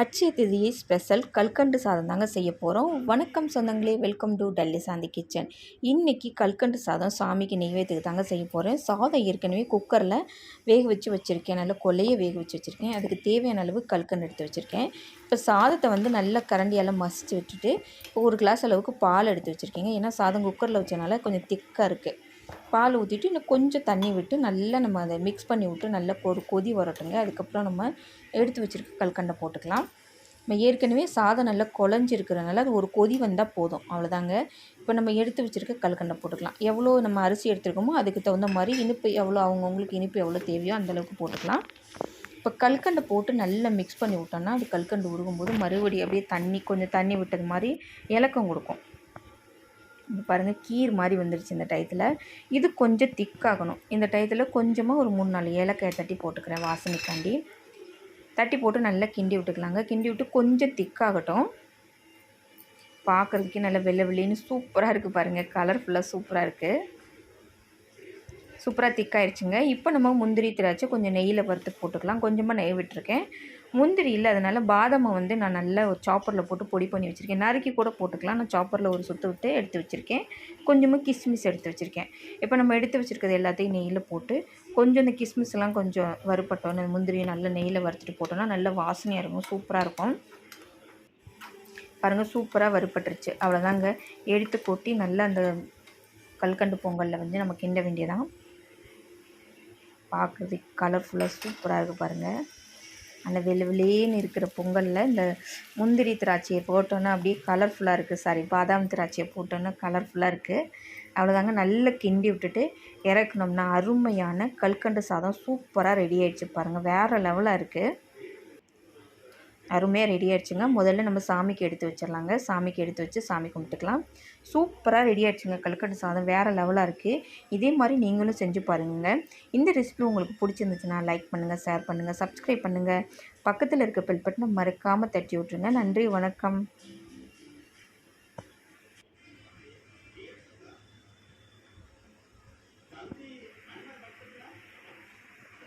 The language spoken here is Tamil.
அச்சய திதியை ஸ்பெஷல் கல்கண்டு சாதம் தாங்க செய்ய போகிறோம் வணக்கம் சொந்தங்களே welcome to Dolly Shanti kitchen. இன்றைக்கி கல்கண்டு சாதம் சாமிக்கு நெய்வேத்துக்கு தாங்க செய்ய போகிறேன் சாதம் ஏற்கனவே குக்கரில் வேக வச்சு வச்சுருக்கேன். நல்லா கொலையை வேக வச்சு வச்சுருக்கேன். அதுக்கு தேவையான அளவு கல்கண்டு எடுத்து வச்சுருக்கேன். இப்போ சாதத்தை வந்து நல்லா கரண்டியால் மசித்து விட்டுட்டு இப்போ ஒரு கிளாஸ் அளவுக்கு பால் எடுத்து வச்சுருக்கேங்க. ஏன்னா சாதம் குக்கரில் வச்சனால கொஞ்சம் திக்காக இருக்குது பால் ஊற்றிட்டு இன்னும் கொஞ்சம் தண்ணி விட்டு நல்லா நம்ம அதை மிக்ஸ் பண்ணி விட்டு நல்லா ஒரு கொதி வரட்டுங்க. அதுக்கப்புறம் நம்ம எடுத்து வச்சுருக்க கல்கண்டை போட்டுக்கலாம். நம்ம ஏற்கனவே சாதம் நல்லா குழஞ்சிருக்கிறதுனால அது ஒரு கொதி வந்தால் போதும். அவ்வளோதாங்க. இப்போ நம்ம எடுத்து வச்சுருக்க கல்கண்டை போட்டுக்கலாம். எவ்வளோ நம்ம அரிசி எடுத்துருக்கோமோ அதுக்கு தகுந்த மாதிரி இனிப்பு எவ்வளோ அவங்கவுங்களுக்கு இனிப்பு எவ்வளோ தேவையோ அந்தளவுக்கு போட்டுக்கலாம். இப்போ கல்கண்டை போட்டு நல்லா மிக்ஸ் பண்ணி விட்டோம்னா அது கல்கண்டு உருகும்போது மறுபடியும் அப்படியே தண்ணி கொஞ்சம் தண்ணி விட்டது மாதிரி இலக்கம் கொடுக்கும். பாருங்கள் கீர் மாதிரி வந்துடுச்சு இந்த டயத்தில். இது கொஞ்சம் திக்காகணும் இந்த டயத்தில் கொஞ்சமாக ஒரு மூணு நாலு ஏலக்காயை தட்டி போட்டுக்கிறேன் வாசனைக்காண்டி. தட்டி போட்டு நல்லா கிண்டி விட்டுக்கலாங்க. கிண்டி விட்டு கொஞ்சம் திக்காகட்டும் பார்க்குறதுக்கே நல்லா வெள்ளை வெள்ளின்னு சூப்பராக இருக்குது பாருங்கள் கலர்ஃபுல்லாக சூப்பராக இருக்குது சூப்பராக திக்காயிடுச்சுங்க இப்போ நம்ம முந்திரி திராட்சை கொஞ்சம் நெய்யில் வறுத்து போட்டுக்கலாம். கொஞ்சமாக நெய் விட்டுருக்கேன். முந்திரி இல்லை அதனால் பாதாமை வந்து நான் நல்லா ஒரு சாப்பரில் போட்டு பொடி பண்ணி வச்சுருக்கேன். நறுக்கி கூட போட்டுக்கலாம். நான் சாப்பரில் ஒரு சுற்று விட்டு எடுத்து வச்சுருக்கேன். கொஞ்சமாக கிஸ்மிஸ் எடுத்து வச்சுருக்கேன். இப்போ நம்ம எடுத்து வச்சுருக்கிறது எல்லாத்தையும் நெய்யில் போட்டு கொஞ்சம் இந்த கிஸ்மிஸ்லாம் கொஞ்சம் வறுப்பட்டோன்னு முந்திரியை நல்லா நெய்யில் வறுத்துட்டு போட்டோன்னா நல்ல வாசனையாக இருக்கும். சூப்பராக இருக்கும். பாருங்கள் சூப்பராக வறுப்பட்டுருச்சு அவ்வளோதாங்க. எடுத்து கொட்டி நல்லா அந்த கல்கண்டு பொங்கலில் வந்து நம்ம கிண்ட வேண்டியதான் பார்க்குறதுக்கு கலர்ஃபுல்லாக சூப்பராக இருக்குது பாருங்கள் அந்த வெள்ளை வெளியேன்னு இருக்கிற பொங்கலில் இந்த முந்திரி திராட்சையை போட்டோன்னா அப்படியே கலர்ஃபுல்லாக இருக்குது சாரி பாதாம் திராட்சையை போட்டோன்னா கலர்ஃபுல்லாக இருக்குது அவ்வளோதாங்க நல்லா கிண்டி விட்டுட்டு இறக்கணும்னா அருமையான கல்கண்டு சாதம் சூப்பராக ரெடி ஆகிடுச்சு பாருங்கள் வேறு லெவலாக இருக்குது அருமையாக ரெடி ஆகிடுச்சுங்க முதல்ல நம்ம சாமிக்கு எடுத்து வச்சிடலாங்க. சாமிக்கு எடுத்து வச்சு சாமி கும்பிட்டுக்கலாம். சூப்பராக ரெடி ஆகிடுச்சுங்க கல்கட்டு சாதம் வேறு லெவலாக இருக்குது இதே மாதிரி நீங்களும் செஞ்சு பாருங்க இந்த ரெசிபி உங்களுக்கு பிடிச்சிருந்துச்சுன்னா லைக் பண்ணுங்கள் ஷேர் பண்ணுங்கள் சப்ஸ்கிரைப் பண்ணுங்கள் பக்கத்தில் இருக்க பெல் பட்டனை மறக்காமல் தட்டி விட்ருங்க நன்றி வணக்கம்.